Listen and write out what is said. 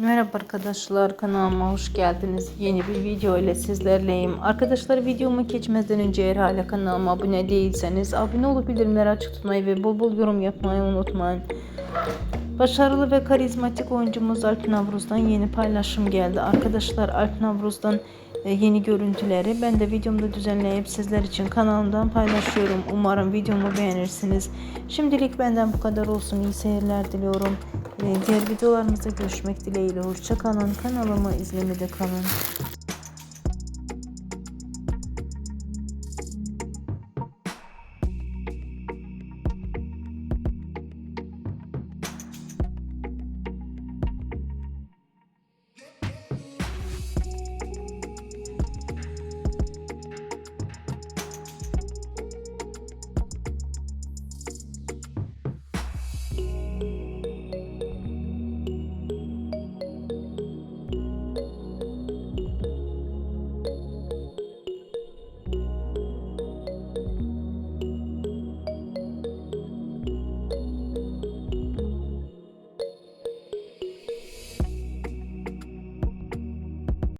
Merhaba arkadaşlar kanalıma hoş geldiniz. Yeni bir video ile sizlerleyim. Arkadaşlar videomu geçmeden önce eğer hala kanalıma abone değilseniz abone olup bildirimleri açık tutmayı ve bol bol yorum yapmayı unutmayın. Başarılı ve karizmatik oyuncumuz Alp Navruz'dan yeni paylaşım geldi. Arkadaşlar Alp Navruz'dan yeni görüntüleri ben de videomda düzenleyip sizler için kanalımdan paylaşıyorum. Umarım videomu beğenirsiniz. Şimdilik benden bu kadar olsun. İyi seyirler diliyorum. Diğer videolarımızda görüşmek dileğiyle. Hoşçakalın. Kanalımı izlemede kalın.